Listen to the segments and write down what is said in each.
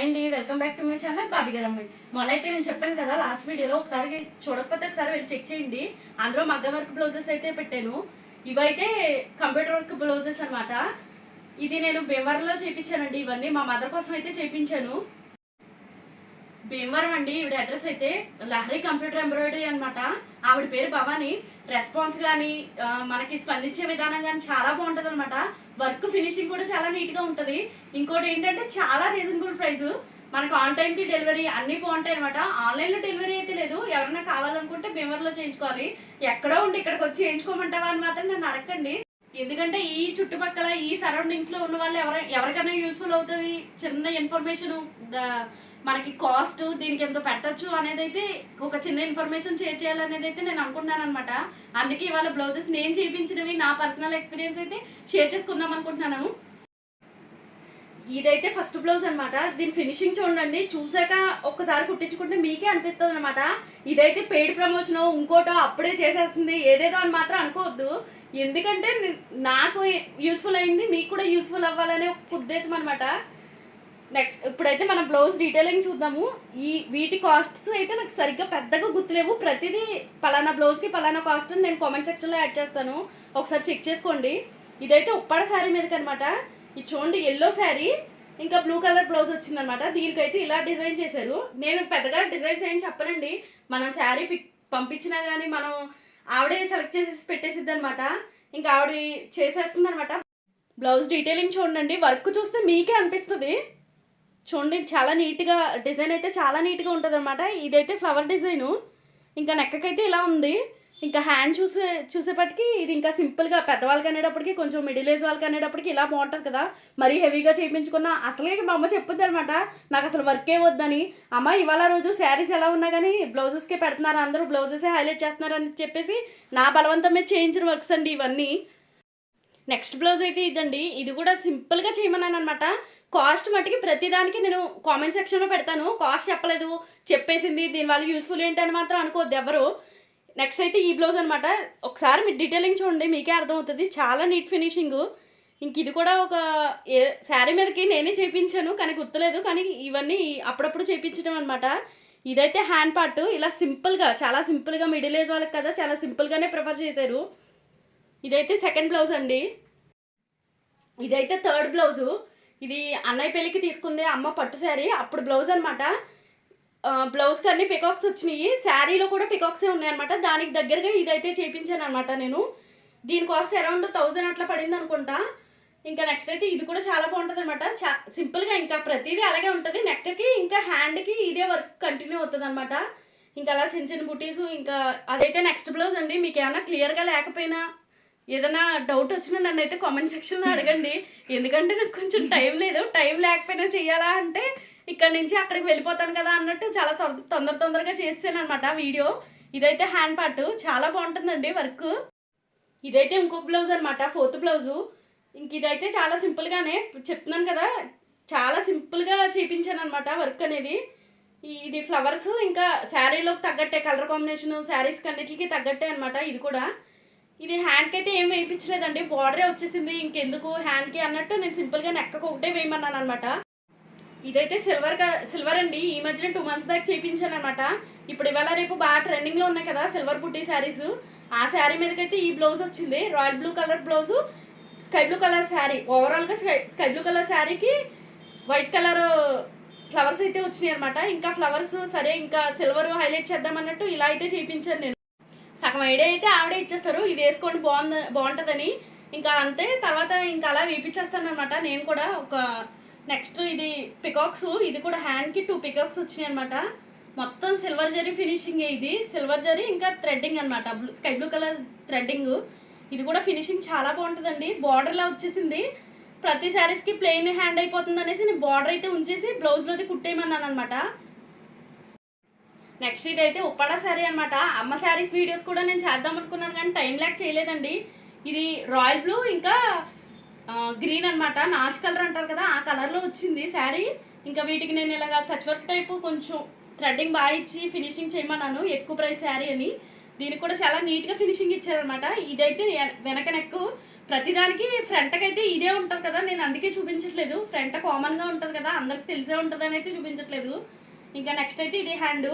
Hi అండి welcome back to my channel Bobby garu అమ్మాయి. మొన్న అయితే నేను చెప్పాను కదా లాస్ట్ వీడియోలో ఒకసారి చూడకపోతే ఒకసారి వెళ్ళి చెక్ చేయండి. అందులో మగ్గ వర్క్ బ్లౌజెస్ అయితే పెట్టాను. ఇవైతే కంప్యూటర్ వర్క్ బ్లౌజెస్ అనమాట ఇది నేను భీమవరంలో చేయించానండి ఇవన్నీ మా మదర్ కోసం అయితే చేయించాను భీమవరం అండి. ఈవిడ అడ్రస్ అయితే లహరి కంప్యూటర్ ఎంబ్రాయిడరీ అనమాట ఆవిడ పేరు భవాని. రెస్పాన్స్ కానీ మనకి స్పందించే విధానం కానీ చాలా బాగుంటుంది అనమాట వర్క్ ఫినిషింగ్ కూడా చాలా నీట్గా ఉంటుంది. ఇంకోటి ఏంటంటే చాలా రీజనబుల్ ప్రైస్ మనకు ఆన్ టైంకి డెలివరీ అన్నీ బాగుంటాయి అనమాట ఆన్లైన్లో డెలివరీ అయితే లేదు. ఎవరైనా కావాలనుకుంటే భీమవరంలో చేయించుకోవాలి. ఎక్కడో ఉండి ఇక్కడికి వచ్చి చేయించుకోమంటావా అని మాత్రం నన్ను అడగండి ఎందుకంటే ఈ చుట్టుపక్కల ఈ సరౌండింగ్స్లో ఉన్న వాళ్ళు ఎవర ఎవరికైనా యూస్ఫుల్ అవుతుంది. చిన్న ఇన్ఫర్మేషన్ మనకి కాస్ట్ దీనికి ఎంత పెట్టొచ్చు అనేది అయితే ఒక చిన్న ఇన్ఫర్మేషన్ షేర్ చేయాలనేది అయితే నేను అనుకుంటున్నాను అనమాట అందుకే ఇవాళ బ్లౌజెస్ నేను చేయించినవి నా పర్సనల్ ఎక్స్పీరియన్స్ అయితే షేర్ చేసుకుందాం అనుకుంటున్నాను. ఇదైతే ఫస్ట్ బ్లౌజ్ అనమాట దీని ఫినిషింగ్ చూడండి చూసాక ఒక్కసారి కుట్టించుకుంటే మీకే అనిపిస్తుంది అనమాట ఇదైతే పెయిడ్ ప్రమోషన్ ఇంకోటో అప్పుడే చేసేస్తుంది. ఏదేదో అని మాత్రం అనుకోవద్దు. ఎందుకంటే నాకు యూస్ఫుల్ అయింది మీకు కూడా యూస్ఫుల్ అవ్వాలనే ఒక ఉద్దేశం అనమాట నెక్స్ట్ ఇప్పుడైతే మనం బ్లౌజ్ డీటెయిలింగ్ చూద్దాము. ఈ వీటి కాస్ట్స్ అయితే నాకు సరిగ్గా పెద్దగా గుర్తులేవు. ప్రతిదీ పలానా బ్లౌజ్కి పలానా కాస్ట్ అని నేను కామెంట్ సెక్షన్లో యాడ్ చేస్తాను. ఒకసారి చెక్ చేసుకోండి. ఇదైతే ఉప్పాడ శారీ మీదకి అనమాట ఇది చూడండి ఎల్లో శారీ ఇంకా బ్లూ కలర్ బ్లౌజ్ వచ్చిందనమాట దీనికైతే ఇలా డిజైన్ చేశారు. నేను పెద్దగా డిజైన్స్ ఏం చెప్పనండి. మనం శారీ పిక్ పంపించినా కానీ మనం ఆవిడే సెలెక్ట్ చేసేసి పెట్టేసిద్ది అనమాట ఇంకా ఆవిడ చేసేస్తుంది అనమాట బ్లౌజ్ డీటెయిలింగ్ చూడండి వర్క్ చూస్తే మీకే అనిపిస్తుంది. చూడండి చాలా నీట్గా డిజైన్ అయితే చాలా నీట్గా ఉంటుంది అనమాట ఇదైతే ఫ్లవర్ డిజైను. ఇంకా నెక్కకైతే ఇలా ఉంది. ఇంకా హ్యాండ్ చూసే చూసేపటికి ఇది ఇంకా సింపుల్గా పెద్దవాళ్ళకి అనేటప్పటికి కొంచెం మిడిల్ ఏజ్ వాళ్ళకి అనేటప్పటికి ఇలా బాగుంటుంది కదా. మరీ హెవీగా చేయించుకున్న అసలే మా అమ్మ చెప్పుద్ది అనమాట నాకు అసలు వర్కే వద్దని. అమ్మ ఇవాళ రోజు శారీస్ ఎలా ఉన్నా కానీ బ్లౌజెస్కే పెడుతున్నారు అందరూ బ్లౌజెసే హైలైట్ చేస్తున్నారు అని చెప్పేసి నా బలవంతం మీద చేయించిన వర్క్స్ అండి ఇవన్నీ. నెక్స్ట్ బ్లౌజ్ అయితే ఇదండి. ఇది కూడా సింపుల్గా చేయమన్నాను అనమాట కాస్ట్ మట్టుకి ప్రతిదానికి నేను కామెంట్ సెక్షన్లో పెడతాను. కాస్ట్ చెప్పలేదు. చెప్పేసింది. దీనివల్ల యూస్ఫుల్ ఏంటని మాత్రం అనుకోవద్దు ఎవరు. నెక్స్ట్ అయితే ఈ బ్లౌజ్ అనమాట ఒకసారి మీరు డీటెయిలింగ్ చూడండి. మీకే అర్థమవుతుంది. చాలా నీట్ ఫినిషింగ్ ఇంక ఇది కూడా ఒక ఏ శారీ మీదకి నేనే చేయించాను కానీ గుర్తులేదు. కానీ ఇవన్నీ అప్పుడప్పుడు చేయించడం అనమాట ఇదైతే హ్యాండ్ పార్ట్ ఇలా సింపుల్గా చాలా సింపుల్గా మిడిల్ ఏజ్ వాళ్ళకి కదా చాలా సింపుల్గానే ప్రిఫర్ చేశారు. ఇదైతే సెకండ్ బ్లౌజ్ అండి. ఇదైతే థర్డ్ బ్లౌజు ఇది అన్నయ్య పెళ్ళికి తీసుకుంది అమ్మ పట్టు శారీ. అప్పుడు బ్లౌజ్ అనమాట బ్లౌజ్ కానీ పికాక్స్ వచ్చినాయి. శారీలో కూడా పికాక్సే ఉన్నాయి అనమాట దానికి దగ్గరగా ఇదైతే చేయించాను అనమాట నేను. దీని కాస్ట్ అరౌండ్ థౌజండ్ అట్లా పడింది అనుకుంటా. ఇంకా నెక్స్ట్ అయితే ఇది కూడా చాలా బాగుంటుంది అనమాట చా సింపుల్గా ఇంకా ప్రతిదీ అలాగే ఉంటుంది. నెక్కకి ఇంకా హ్యాండ్కి ఇదే వర్క్ కంటిన్యూ అవుతుంది అనమాట ఇంకా అలా చిన్న చిన్న బుటీస్ ఇంకా అదైతే నెక్స్ట్ బ్లౌజ్ అండి. మీకు ఏమైనా క్లియర్గా లేకపోయినా ఏదైనా డౌట్ వచ్చినా నన్ను అయితే కామెంట్ సెక్షన్లో అడగండి. ఎందుకంటే నాకు కొంచెం టైం లేదు. టైం లేకపోయినా చెయ్యాలా అంటే ఇక్కడ నుంచి అక్కడికి వెళ్ళిపోతాను కదా అన్నట్టు చాలా తొందర తొందరగా చేస్తాను అనమాట వీడియో ఇదైతే హ్యాండ్ పార్ట్ చాలా బాగుంటుందండి వర్క్ ఇదైతే ఇంకో బ్లౌజ్ అనమాట ఫోర్త్ బ్లౌజు ఇంక ఇదైతే చాలా సింపుల్గానే చెప్తున్నాను కదా చాలా సింపుల్గా చేయించాను అనమాట వర్క్ అనేది. ఇది ఫ్లవర్స్ ఇంకా శారీలోకి తగ్గట్టే కలర్ కాంబినేషన్ శారీస్ అన్నిటికీ తగ్గట్టే అనమాట ఇది కూడా. ఇది హ్యాండ్కి అయితే ఏం వేయించలేదండి. బార్డరే వచ్చేసింది. ఇంకెందుకు హ్యాండ్కి అన్నట్టు నేను సింపుల్గా నెక్కకు ఒకటే వేయమన్నాను అనమాట ఇదైతే సిల్వర్ సిల్వర్ అండి. ఈ మధ్యన టూ మంత్స్ బ్యాక్ చేయించాను అనమాట ఇప్పుడు ఇవాళ రేపు బాగా ట్రెండింగ్లో ఉన్నాయి కదా సిల్వర్ బుట్టి శారీస్ ఆ శారీ మీదకైతే ఈ బ్లౌజ్ వచ్చింది. Royal blue colour blouse sky blue colour sari ఓవరాల్గా స్కై స్కై బ్లూ కలర్ శారీకి వైట్ కలర్ ఫ్లవర్స్ అయితే వచ్చినాయి అనమాట ఇంకా ఫ్లవర్స్ సరే ఇంకా సిల్వర్ హైలైట్ చేద్దాం అన్నట్టు ఇలా అయితే చేయించాను నేను. సగం ఐడియా అయితే ఆవిడే ఇచ్చేస్తారు. ఇది వేసుకోండి బాగుంది బాగుంటుందని. ఇంకా అంతే తర్వాత ఇంకా అలా వేయించేస్తాను అనమాట నేను కూడా ఒక నెక్స్ట్ ఇది పికాక్స్ ఇది కూడా హ్యాండ్కి టూ పికాక్స్ వచ్చినాయి అనమాట మొత్తం సిల్వర్ జరీ ఫినిషింగ్ ఇది. సిల్వర్ జరీ ఇంకా థ్రెడ్డింగ్ అనమాట blue sky blue colour threading ఇది కూడా ఫినిషింగ్ చాలా బాగుంటుందండి. బార్డర్లా వచ్చేసింది. ప్రతి శారీస్కి ప్లెయిన్ హ్యాండ్ అయిపోతుంది అనేసి నేను బార్డర్ అయితే ఉంచేసి బ్లౌజ్లోది కుట్టేయమన్నాను అనమాట నెక్స్ట్ ఇదైతే ఉప్పాడ శారీ అనమాట అమ్మ శారీస్ వీడియోస్ కూడా నేను చేద్దాం అనుకున్నాను కానీ టైం ల్యాక్ చేయలేదండి. ఇది రాయల్ బ్లూ ఇంకా గ్రీన్ అనమాట నాచ్ కలర్ అంటారు కదా ఆ కలర్లో వచ్చింది శారీ. ఇంకా వీటికి నేను ఇలాగ కచ్ వర్క్ టైపు కొంచెం థ్రెడ్డింగ్ బాగా ఇచ్చి ఫినిషింగ్ చేయమన్నాను ఎక్కువ ప్రైస్ శారీ అని. దీనికి కూడా చాలా నీట్గా ఫినిషింగ్ ఇచ్చారనమాట ఇదైతే వెనక నెక్కు. ప్రతిదానికి ఫ్రంట్కి అయితే ఇదే ఉంటుంది కదా నేను అందుకే చూపించట్లేదు. ఫ్రంట్ కామన్గా ఉంటుంది కదా అందరికి తెలిసే ఉంటుంది అయితే చూపించట్లేదు. ఇంకా నెక్స్ట్ అయితే ఇది హ్యాండ్.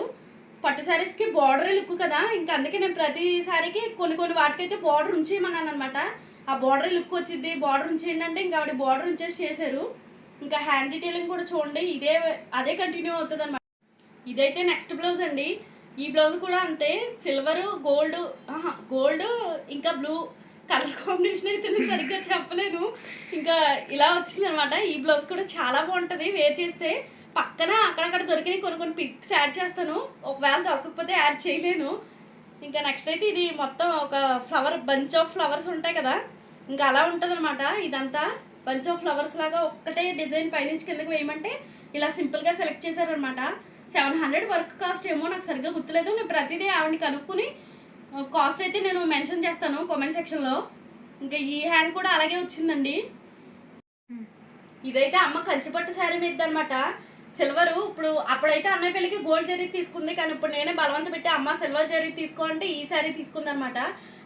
పట్టు శారీస్కి బార్డర్ లుక్ కదా. ఇంకా అందుకే నేను ప్రతి శారీకి కొన్ని కొన్ని వాటికైతే బార్డర్ ఉంచేయమన్నాను అనమాట ఆ బార్డర్ లుక్ వచ్చింది బార్డర్ ఉంచేయండి అంటే ఇంకా ఆవిడ బార్డర్ ఉంచేసి చేశారు. ఇంకా హ్యాండ్ డీటెయిలింగ్ కూడా చూడండి ఇదే అదే కంటిన్యూ అవుతుంది అనమాట ఇదైతే నెక్స్ట్ బ్లౌజ్ అండి. ఈ బ్లౌజ్ కూడా అంతే సిల్వర్ గోల్డ్ గోల్డ్ ఇంకా బ్లూ కలర్ కాంబినేషన్ అయితే నేను సరిగ్గా చెప్పలేను. ఇంకా ఇలా వచ్చింది అనమాట ఈ బ్లౌజ్ కూడా చాలా బాగుంటుంది వేర్ చేస్తే. పక్కన అక్కడక్కడ దొరికిన కొన్ని కొన్ని పిక్స్ యాడ్ చేస్తాను. ఒకవేళ దొరకకపోతే యాడ్ చేయలేను. ఇంకా నెక్స్ట్ అయితే ఇది మొత్తం ఒక ఫ్లవర్ బంచ్ ఆఫ్ ఫ్లవర్స్ ఉంటాయి కదా. ఇంకా అలా ఉంటుంది అనమాట ఇదంతా బంచ్ ఆఫ్ ఫ్లవర్స్ లాగా ఒక్కటే డిజైన్ పైనుంచి కిందకి వేయమంటే ఇలా సింపుల్గా సెలెక్ట్ చేశారనమాట సెవెన్ హండ్రెడ్ వర్క్ కాస్ట్ ఏమో నాకు సరిగ్గా గుర్తులేదు. నేను ప్రతిదీ ఆవిడని కనుక్కుని కాస్ట్ అయితే నేను మెన్షన్ చేస్తాను కామెంట్ సెక్షన్లో ఇంకా ఈ హ్యాండ్ కూడా అలాగే వచ్చిందండి. ఇదైతే అమ్మ కంచిపట్టు శారీ మీద అనమాట సిల్వర్ ఇప్పుడు అప్పుడైతే అన్నయ్య పెళ్ళికి గోల్డ్ జరీ తీసుకుంది కానీ ఇప్పుడు నేనే బలవంత పెట్టి అమ్మ సిల్వర్ జరీ తీసుకో అంటే ఈ శారీ తీసుకుంది అనమాట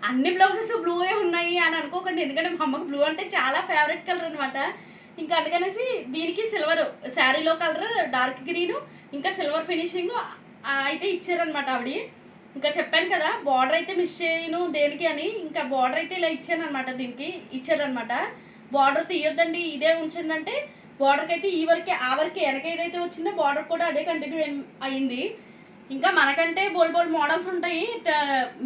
అన్ని బ్లౌజెస్ బ్లూయే ఉన్నాయి అని అనుకోకండి ఎందుకంటే మా అమ్మకి బ్లూ అంటే చాలా ఫేవరెట్ కలర్ అనమాట. ఇంకా అందుకనేసి దీనికి సిల్వర్ శారీలో కలర్ డార్క్ గ్రీన్ ఇంకా సిల్వర్ ఫినిషింగ్ అయితే ఇచ్చారనమాట ఆవిడ. ఇంకా చెప్పాను కదా బార్డర్ అయితే మిస్ చేయను దేనికి అని ఇంకా బార్డర్ అయితే ఇలా ఇచ్చాను అనమాట దీనికి ఇచ్చారనమాట. బార్డర్ తీయొద్దండి ఇదే ఉంచండి అంటే బార్డర్కి అయితే ఈ వరకే ఆ వరకే వెనక ఏదైతే వచ్చిందో బార్డర్ కూడా అదే కంటిన్యూ అయింది. ఇంకా మనకంటే బోల్ బోల్ మోడల్స్ ఉంటాయి.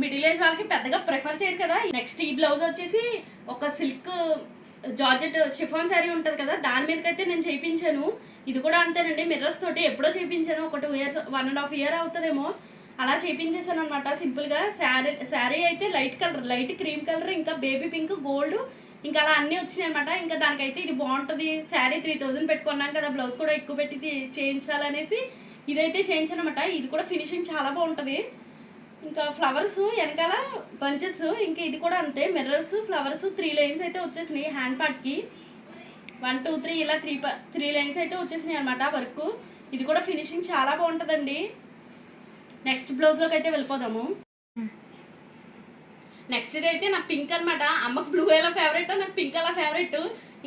మిడిల్ ఏజ్ వాళ్ళకి పెద్దగా ప్రిఫర్ చేయరు కదా. నెక్స్ట్ ఈ బ్లౌజ్ వచ్చేసి ఒక సిల్క్ జార్జెట్ షిఫాన్ శారీ ఉంటుంది కదా. దాని మీదకైతే నేను చేయించాను. ఇది కూడా అంతేనండి. మిర్రర్స్ తోటి ఎప్పుడో చేయించాను. ఒక two years one and half year అవుతుందేమో. అలా చేయించేసాను అనమాట సింపుల్గా. శారీ శారీ అయితే light colour light cream colour ఇంకా బేబీ పింక్ గోల్డ్ ఇంకా అలా అన్నీ వచ్చినాయి అనమాట ఇంకా దానికైతే ఇది బాగుంటుంది. శారీ త్రీ థౌజండ్ పెట్టుకున్నాం కదా బ్లౌజ్ కూడా ఎక్కువ పెట్టి చేయించాలనేసి ఇదైతే చేయించానమాట ఇది కూడా ఫినిషింగ్ చాలా బాగుంటుంది. ఇంకా ఫ్లవర్స్ వెనకాల బంచెస్ ఇంకా ఇది కూడా అంతే. మిర్రర్స్ ఫ్లవర్స్ త్రీ లైన్స్ అయితే వచ్చేసినాయి హ్యాండ్ పార్ట్కి వన్ టూ త్రీ ఇలా త్రీ త్రీ లైన్స్ అయితే వచ్చేసినాయి అనమాట వర్క్ ఇది కూడా ఫినిషింగ్ చాలా బాగుంటుందండి. నెక్స్ట్ బ్లౌజ్లోకి అయితే వెళ్ళిపోదాము. నెక్స్ట్ ఇది అయితే నాకు పింక్ అనమాట అమ్మకు బ్లూ ఎలా ఫేవరెట్ నాకు పింక్ అలా ఫేవరెట్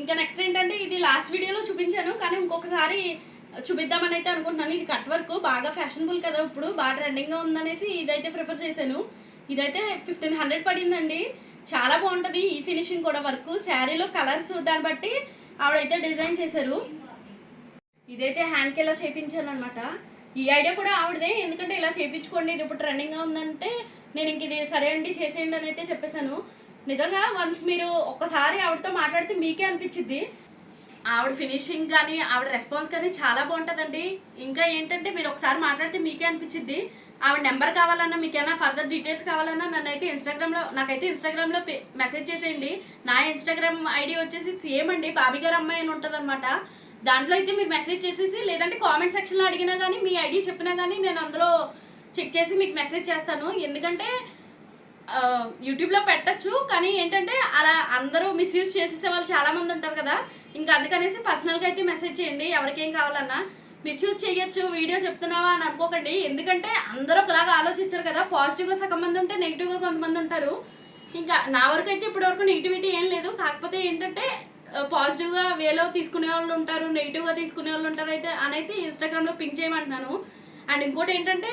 ఇంకా నెక్స్ట్ ఏంటంటే ఇది లాస్ట్ వీడియోలో చూపించాను కానీ ఇంకొకసారి చూపిద్దామని అయితే అనుకుంటున్నాను. ఇది కట్ వర్క్ బాగా ఫ్యాషనబుల్ కదా ఇప్పుడు బాగా ట్రెండింగ్గా ఉందనేసి ఇదైతే ప్రిఫర్ చేశాను. ఇదైతే ఫిఫ్టీన్ హండ్రెడ్ పడిందండి. చాలా బాగుంటుంది ఈ ఫినిషింగ్ కూడా వర్క్ శారీలో కలర్స్ దాన్ని బట్టి ఆవిడైతే డిజైన్ చేశారు. ఇదైతే హ్యాండ్కి ఇలా చేయించాను అనమాట ఈ ఐడియా కూడా ఆవిడదే ఎందుకంటే ఇలా చేయించుకోండి ఇది ఇప్పుడు ట్రెండింగ్గా ఉందంటే నేను ఇంక ఇది సరే అండి చేసేయండి అని అయితే చెప్పేశాను. నిజంగా వన్స్ మీరు ఒక్కసారి ఆవిడతో మాట్లాడితే మీకే అనిపించింది ఆవిడ ఫినిషింగ్ కానీ ఆవిడ రెస్పాన్స్ కానీ చాలా బాగుంటుందండి. ఇంకా ఏంటంటే మీరు ఒకసారి మాట్లాడితే మీకే అనిపించింది ఆవిడ నెంబర్ కావాలన్నా మీకు ఫర్దర్ డీటెయిల్స్ కావాలన్నా నన్ను అయితే ఇన్స్టాగ్రామ్లో నాకైతే ఇన్స్టాగ్రామ్లో మెసేజ్ చేసేయండి. నా ఇన్స్టాగ్రామ్ ఐడి వచ్చేసి సేమ్ అండి. బాబీ గారు అమ్మాయి అని ఉంటుంది దాంట్లో అయితే మీరు మెసేజ్ చేసేసి లేదంటే కామెంట్ సెక్షన్లో అడిగినా కానీ మీ ఐడి చెప్పినా కానీ నేను అందులో చెక్ చేసి మీకు మెసేజ్ చేస్తాను. ఎందుకంటే యూట్యూబ్లో పెట్టచ్చు కానీ ఏంటంటే అలా అందరూ మిస్యూజ్ చేసేసే వాళ్ళు చాలామంది ఉంటారు కదా. ఇంకా అందుకనేసి పర్సనల్గా అయితే మెసేజ్ చేయండి ఎవరికేం కావాలన్నా. మిస్యూజ్ చేయొచ్చు వీడియో చెప్తున్నావా అని అనుకోకండి. ఎందుకంటే అందరూ ఒకలాగా ఆలోచించారు కదా. పాజిటివ్గా సగం మంది ఉంటే నెగిటివ్గా కొంతమంది ఉంటారు. ఇంకా నా వరకు అయితే ఇప్పటివరకు నెగిటివిటీ ఏం లేదు. కాకపోతే ఏంటంటే పాజిటివ్గా వేలో తీసుకునే వాళ్ళు ఉంటారు నెగిటివ్గా తీసుకునే వాళ్ళు ఉంటారు అయితే అని అయితే ఇన్స్టాగ్రామ్లో పింక్ చేయమంటున్నాను. అండ్ ఇంకోటి ఏంటంటే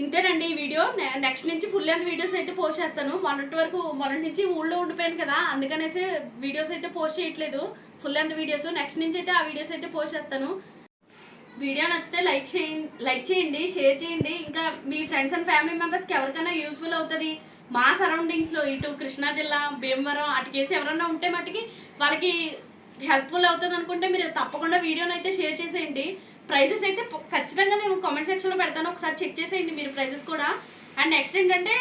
ఇంతేనండి ఈ వీడియో. నెక్స్ట్ నుంచి ఫుల్ లెంత్ వీడియోస్ అయితే పోస్ట్ చేస్తాను. మొన్నటి వరకు మొన్నటి నుంచి ఊళ్ళో ఉండిపోయాను కదా. అందుకనేసి వీడియోస్ అయితే పోస్ట్ చేయట్లేదు. ఫుల్ లెంత్ వీడియోస్ నెక్స్ట్ నుంచి అయితే ఆ వీడియోస్ అయితే పోస్ట్ చేస్తాను. వీడియో నచ్చితే లైక్ చేయండి లైక్ చేయండి షేర్ చేయండి. ఇంకా మీ ఫ్రెండ్స్ అండ్ ఫ్యామిలీ మెంబర్స్కి ఎవరికైనా యూస్ఫుల్ అవుతుంది మా సరౌండింగ్స్లో ఇటు కృష్ణా జిల్లా భీమవరం అటుకేసి ఎవరన్నా ఉంటే మట్టుకి వాళ్ళకి హెల్ప్ఫుల్ అవుతుంది అనుకుంటే మీరు తప్పకుండా వీడియోని అయితే షేర్ చేసేయండి. ప్రైజెస్ అయితే ఖచ్చితంగా నేను కామెంట్ సెక్షన్లో పెడతాను. ఒకసారి చెక్ చేసేయండి మీరు ప్రైజెస్ కూడా. అండ్ నెక్స్ట్ ఏంటంటే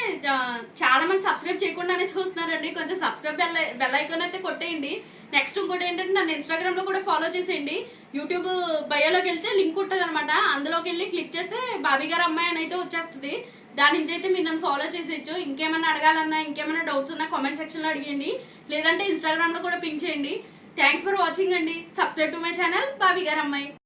చాలా మంది సబ్స్క్రైబ్ చేయకుండానే చూస్తున్నారండి. కొంచెం సబ్స్క్రైబ్ బెల్ బెల్ ఐకాన్ అయితే కొట్టేయండి. నెక్స్ట్ ఇంకోటి ఏంటంటే నన్ను ఇన్స్టాగ్రామ్లో కూడా ఫాలో చేసేయండి. యూట్యూబ్ బయోలోకి వెళ్తే లింక్ ఉంటుంది అనమాట అందులోకి వెళ్ళి క్లిక్ చేస్తే బాబీ గారు అమ్మాయి అని అయితే వచ్చేస్తుంది. దాని నుంచి అయితే మీరు నన్ను ఫాలో చేసేయచ్చు. ఇంకేమైనా అడగాలన్నా ఇంకేమైనా డౌట్స్ ఉన్నా కామెంట్ సెక్షన్లో అడిగండి లేదంటే ఇన్స్టాగ్రామ్లో కూడా పింక్ చేయండి. థ్యాంక్స్ ఫర్ వాచింగ్ అండి. Subscribe to my channel Bobby garu అమ్మాయి.